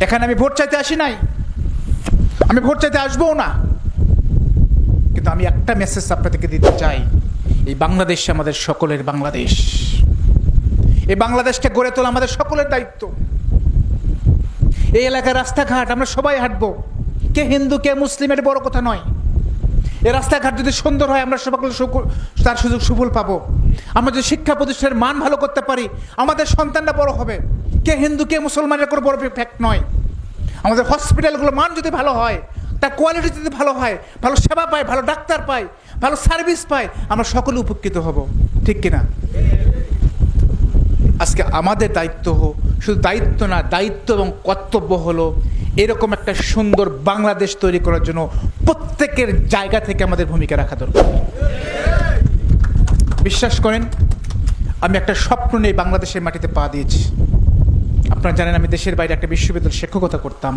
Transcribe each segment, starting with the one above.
এখানে আমি ভোট চাইতে আসি নাই। আমি ভোট চাইতে আসবও না। কিন্তু আমি একটা মেসেজ আপনাদেরকে দিতে চাই। এই বাংলাদেশ আমাদের সকলের বাংলাদেশ। এই বাংলাদেশটা গড়ে তোলা আমাদের সকলের দায়িত্ব। এই এলাকার রাস্তাঘাট আমরা সবাই হাঁটবো। কে হিন্দু, কে মুসলিম, এটা বড় কথা নয়। এই রাস্তাঘাট যদি সুন্দর হয়, আমরা সবাই সুকু- তার সুযোগ সুফল পাবো। আমরা যদি শিক্ষা প্রতিষ্ঠানের মান ভালো করতে পারি, আমাদের সন্তানরা বড় হবে। কে হিন্দু, কে মুসলমানের কোনো বড় ফ্যাক্ট নয়। আমাদের হসপিটালগুলো মান যদি ভালো হয়, তার কোয়ালিটি যদি ভালো হয়, ভালো সেবা পায়, ভালো ডাক্তার পায়, ভালো সার্ভিস পায়, আমরা সকলে উপকৃত হব। ঠিক কিনা? আজকে আমাদের দায়িত্ব হোক শুধু দায়িত্ব না, দায়িত্ব এবং কর্তব্য হলো এরকম একটা সুন্দর বাংলাদেশ তৈরি করার জন্য প্রত্যেকের জায়গা থেকে আমাদের ভূমিকা রাখা দরকার। বিশ্বাস করেন, আমি একটা স্বপ্ন নিয়ে বাংলাদেশের মাটিতে পা দিয়েছি। আপনারা জানেন আমি দেশের বাইরে একটা বিশ্ববিদ্যালয়ে শিক্ষকতা করতাম।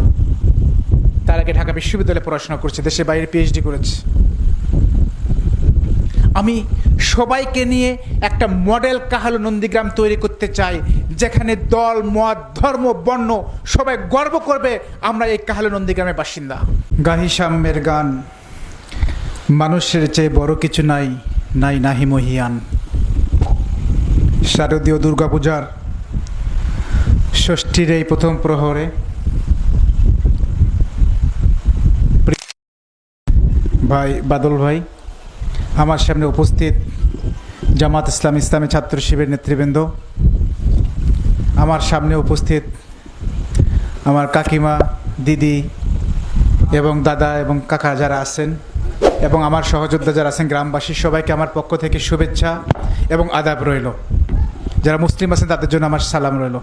তার আগে ঢাকা বিশ্ববিদ্যালয়ে পড়াশোনা করছি, দেশের বাইরে পিএইচডি করেছি। আমি সবাইকে নিয়ে একটা মডেল কাহালো নন্দীগ্রাম তৈরি করতে চাই, যেখানে দল, মত, ধর্ম, বর্ণ সবাই গর্ব করবে আমরা এই কাহালো নন্দীগ্রামের বাসিন্দা। গাহি সাম্যের গান, মানুষের চেয়ে বড় কিছু নাই নাই নাহি মহিয়ান। শারদীয় দুর্গাপূজার ষষ্ঠীর এই প্রথম প্রহরে ভাই, বাদল ভাই, আমার সামনে উপস্থিত জামাত ইসলাম ইসলামী ছাত্র শিবির নেতৃবৃন্দ, আমার সামনে উপস্থিত আমার কাকিমা, দিদি এবং দাদা এবং কাকা যারা আছেন এবং আমার সহযোদ্ধা যারা আছেন, গ্রামবাসী, সবাইকে আমার পক্ষ থেকে শুভেচ্ছা এবং আদাব রইল। যারা মুসলিম আছেন, তাদের জন্য আমার সালাম রইল।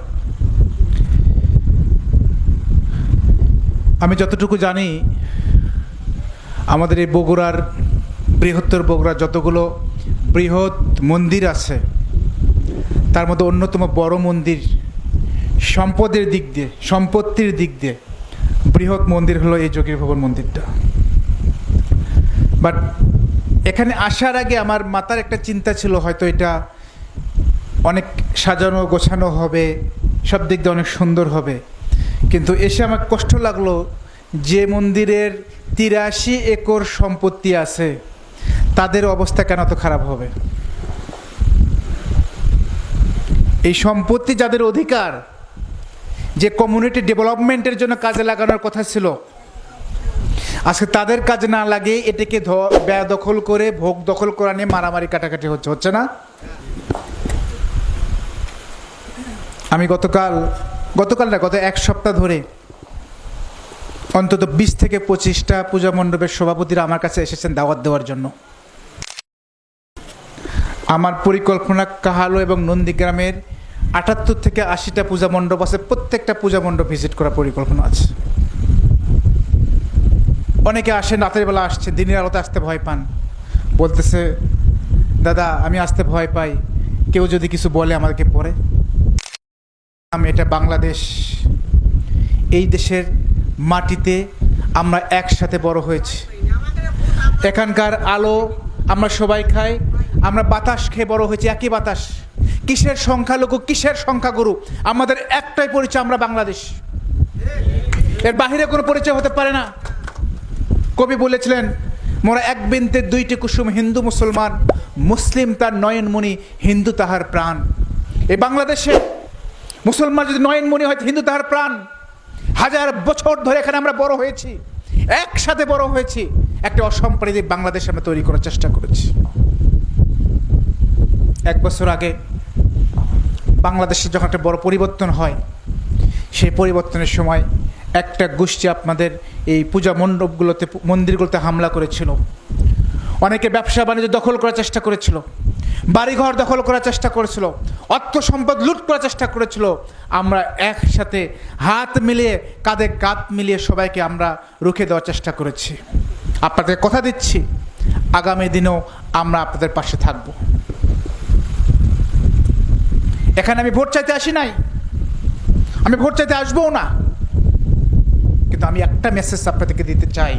আমি যতটুকু জানি, আমাদের এই বগুড়ার বৃহত্তর বগুড়ার যতগুলো বৃহৎ মন্দির আছে, তার মধ্যে অন্যতম বড় মন্দির সম্পদের দিক দিয়ে, সম্পত্তির দিক দিয়ে বৃহৎ মন্দির হলো এই যোগীর ভবন মন্দিরটা। বাট এখানে আসার আগে আমার মাতার একটা চিন্তা ছিল, হয়তো এটা অনেক সাজানো গোছানো হবে, সব দিক দিয়ে অনেক সুন্দর হবে। কিন্তু এসে আমার কষ্ট লাগল যে মন্দিরের তিরাশি একর সম্পত্তি আছে, তাদের অবস্থা কেন তো খারাপ হবে? এই সম্পত্তি যাদের অধিকার, যে কমিউনিটি ডেভেলপমেন্টের জন্য কাজে লাগানোর কথা ছিল, আজকে তাদের কাজে না লাগে এটাকে ব্যয় দখল করে, ভোগ দখল করা নিয়ে মারামারি কাটাকাটি হচ্ছে হচ্ছে না? আমি গতকাল গতকাল না গত এক সপ্তাহ ধরে অন্তত বিশ থেকে পঁচিশটা পূজা মণ্ডপের সভাপতিরা আমার কাছে এসেছেন দাওয়াত দেওয়ার জন্য। আমার পরিকল্পনা কাহালো এবং নন্দীগ্রামের আটাত্তর থেকে আশিটা পূজা মণ্ডপ আছে, প্রত্যেকটা পূজা মণ্ডপ ভিজিট করার পরিকল্পনা আছে। অনেকে আসেন, রাতের বেলা আসছে, দিনের আলোতে আসতে ভয় পান। বলতেছে, দাদা, আমি আসতে ভয় পাই। কেউ যদি কিছু বলে আমাদেরকে পরে। আমি এটা বাংলাদেশ, এই দেশের মাটিতে আমরা একসাথে বড় হয়েছি। এখানকার আলো আমরা সবাই খাই, আমরা বাতাস খেয়ে বড় হয়েছি, একই বাতাস। কিসের সংখ্যালঘু, কিসের সংখ্যাগুরু? আমাদের একটাই পরিচয়, আমরা বাংলাদেশ। এর বাহিরে কোনো পরিচয় হতে পারে না। কবি বলেছিলেন, মোরা এক বিনতে দুইটি কুসুম, হিন্দু, মুসলমান। মুসলিম তার নয়নমণি, হিন্দু তাহার প্রাণ। এই বাংলাদেশে মুসলমান যদি নয়নমণি হয়, হিন্দু তাহার প্রাণ। হাজার বছর ধরে এখানে আমরা বড় হয়েছি। একসাথে বড় হয়েছি। একটা অসম্প্রদায়িক বাংলাদেশ আমরা তৈরি করার চেষ্টা করেছি। এক বছর আগে বাংলাদেশে যখন একটা বড় পরিবর্তন হয়, সেই পরিবর্তনের সময় একটা গোষ্ঠী আপনাদের এই পূজা মণ্ডপগুলোতে, মন্দিরগুলোতে হামলা করেছিল। অনেকে ব্যবসা বাণিজ্য দখল করার চেষ্টা করেছিল। বাড়িঘর দখল করার চেষ্টা করেছিল, অর্থ সম্পদ লুট করার চেষ্টা করেছিল। আমরা একসাথে হাত মিলিয়ে, কাঁধে কাঁধ মিলিয়ে সবাইকে আমরা রুখে দেওয়ার চেষ্টা করেছি। আপনাদের কথা দিচ্ছি, আগামী দিনেও আমরা আপনাদের পাশে থাকব। এখানে আমি ভোট চাইতে আসি নাই। আমি ভোট চাইতে আসবও না। কিন্তু আমি একটা মেসেজ আপনাদেরকে দিতে চাই,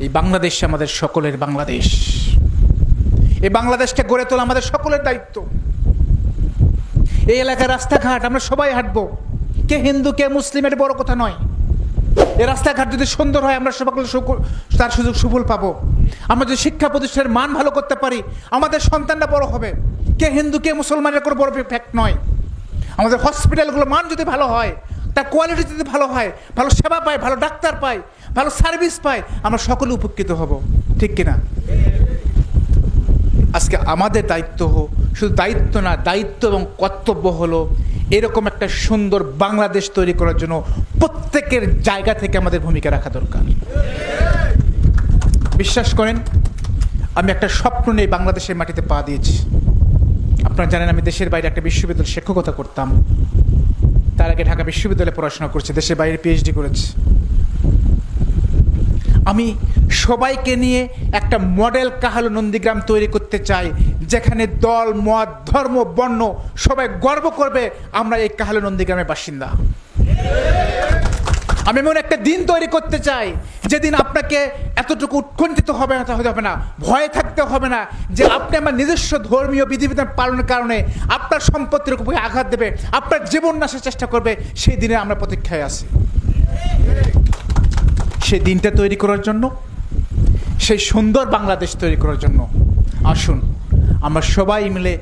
এই বাংলাদেশ আমাদের সকলের বাংলাদেশ। এই বাংলাদেশকে গড়ে তোলা আমাদের সকলের দায়িত্ব। এই এলাকার রাস্তাঘাট, আমরা সবাই হাঁটবো। কে হিন্দু, কে মুসলিম, এটা বড় কথা নয়। এই রাস্তাঘাট যদি সুন্দর হয়, আমরা সকলে তার সুযোগ সুফল পাবো। আমরা যদি শিক্ষা প্রতিষ্ঠানের মান ভালো করতে পারি, আমাদের সন্তানরা বড় হবে। কে হিন্দু, কে মুসলমানের কোনো বড় ফ্যাক্ট নয়। আমাদের হসপিটালগুলো মান যদি ভালো হয়, তার কোয়ালিটি যদি ভালো হয়, ভালো সেবা পায়, ভালো ডাক্তার পায়, ভালো সার্ভিস পায়, আমরা সকলে উপকৃত হব। ঠিক কিনা? আজকে আমাদের দায়িত্ব হোক, শুধু দায়িত্ব না, দায়িত্ব এবং কর্তব্য হলো এরকম একটা সুন্দর বাংলাদেশ তৈরি করার জন্য প্রত্যেকের জায়গা থেকে আমাদের ভূমিকা রাখা দরকার। বিশ্বাস করেন, আমি একটা স্বপ্ন নিয়ে বাংলাদেশের মাটিতে পা দিয়েছি। আপনারা জানেন, আমি দেশের বাইরে একটা বিশ্ববিদ্যালয়ে শিক্ষকতা করতাম। তার আগে ঢাকা বিশ্ববিদ্যালয়ে পড়াশোনা করছি, দেশের বাইরে পিএইচডি করেছি। আমি সবাইকে নিয়ে একটা মডেল কাহালু নন্দীগ্রাম তৈরি করতে চাই, যেখানে দল, মত, ধর্ম, বর্ণ সবাই গর্ব করবে আমরা এই কাহালু নন্দীগ্রামের বাসিন্দা। আমি এমন একটা দিন তৈরি করতে চাই, যেদিন আপনাকে এতটুকু উৎকণ্ঠিত হবে না হবে না, ভয়ে থাকতে হবে না, যে আপনি আমার নিজস্ব ধর্মীয় বিধিবিধান পালনের কারণে আপনার সম্পত্তির উপর আঘাত দেবে, আপনার জীবন নাশের চেষ্টা করবে, সেই দিনে আমরা প্রতীক্ষায় আছি। সেই দিনটা তৈরি করার জন্য, সেই সুন্দর বাংলাদেশ তৈরি করার জন্য, আসুন, আমরা সবাই মিলে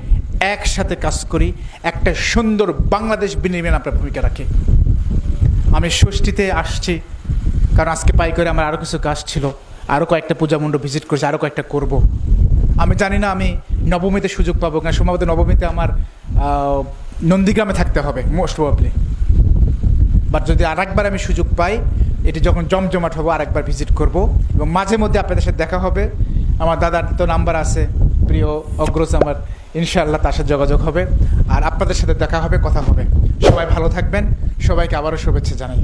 একসাথে কাজ করি, একটা সুন্দর বাংলাদেশ বিনির্মাণ আপনার ভূমিকা রাখে আমি ষষ্ঠীতে আসছি, কারণ আজকে পাই করে আমার আরও কিছু কাজ ছিল আরও কয়েকটা পূজা মণ্ডপ ভিজিট করেছি আরও কয়েকটা করব। আমি জানি না আমি নবমীতে সুযোগ পাবো কারণ সম্ভবত নবমীতে আমার নন্দীগ্রামে থাকতে হবে মোস্ট প্রবাবলি বাট যদি আরেকবার আমি সুযোগ পাই এটি যখন জমজমাট হব, আরেকবার ভিজিট করব। এবং মাঝে মধ্যে আপনাদের সাথে দেখা হবে। আমার দাদার তো নাম্বার আছে। প্রিয় অগ্রজ আমার, ইনশাআল্লাহ তার সাথে যোগাযোগ হবে। আর আপনাদের সাথে দেখা হবে, কথা হবে। সবাই ভালো থাকবেন। সবাইকে আবারও শুভেচ্ছা জানাই।